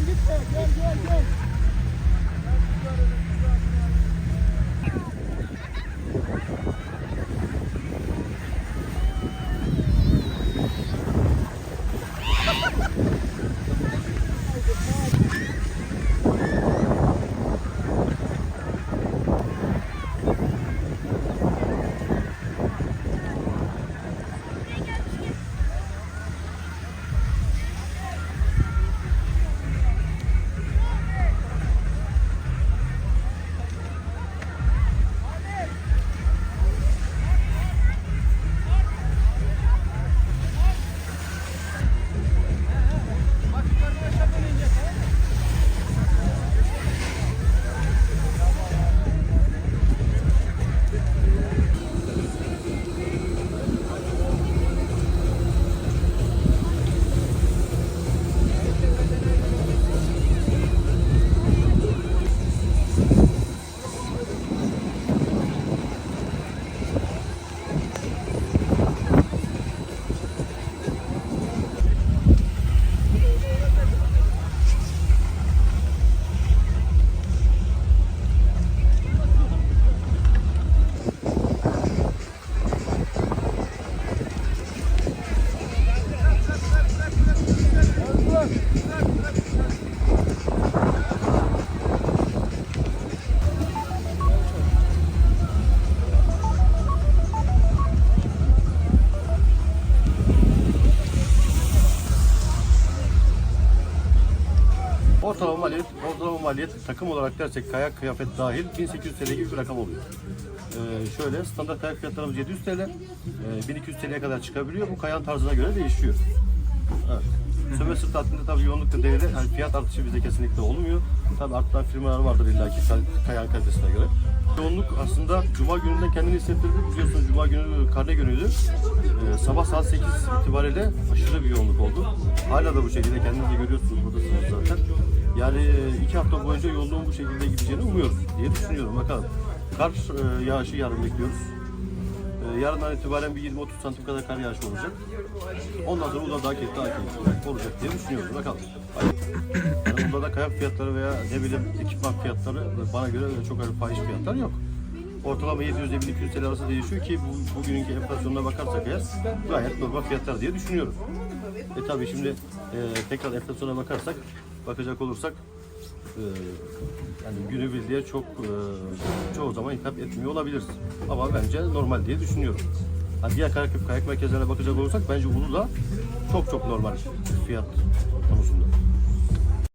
Gitme gel gel gel. Ortalama maliyet, ortalama maliyet takım olarak dersek kayak kıyafet dahil 1800 TL gibi bir rakam oluyor. Ee, şöyle standart kayak fiyatlarımız 700 TL, ee, 1200 TL'ye kadar çıkabiliyor. Bu kayağın tarzına göre değişiyor. Evet. Söme sırt tatilinde tabii yoğunluk nedeniyle yani fiyat artışı bizde kesinlikle olmuyor. Tabii artan firmalar vardır illaki kal- kayağın kalitesine göre. Yoğunluk aslında Cuma gününden kendini hissettirdi. Biliyorsunuz Cuma günü karne günüydü. Ee, sabah saat 8 itibariyle aşırı bir yoğunluk oldu. Hala da bu şekilde kendiniz de görüyorsunuz buradasınız zaten. Yani e, iki hafta boyunca yoğunluğun bu şekilde gideceğini umuyoruz diye düşünüyorum. Bakalım. Kar e, yağışı yarın bekliyoruz. Ee, yarından itibaren bir 20-30 santim kadar kar yağışı olacak. Ondan sonra keyifli, daha keyifli olacak diye düşünüyoruz. Bakalım. Yani burada da kayak fiyatları veya ne bileyim ekipman fiyatları bana göre çok öyle fahiş fiyatlar yok. Ortalama 700 ile 1200 TL arası değişiyor ki bu, bugünkü enflasyonuna bakarsak eğer gayet normal fiyatlar diye düşünüyorum. E tabii şimdi e, tekrar enflasyona bakarsak, bakacak olursak yani günübirliğe çok e, çoğu zaman hitap etmiyor olabilir. Ama bence normal diye düşünüyorum. Hani diğer kayak, kayak merkezlerine bakacak olursak bence Ulu da çok çok normal fiyat konusunda.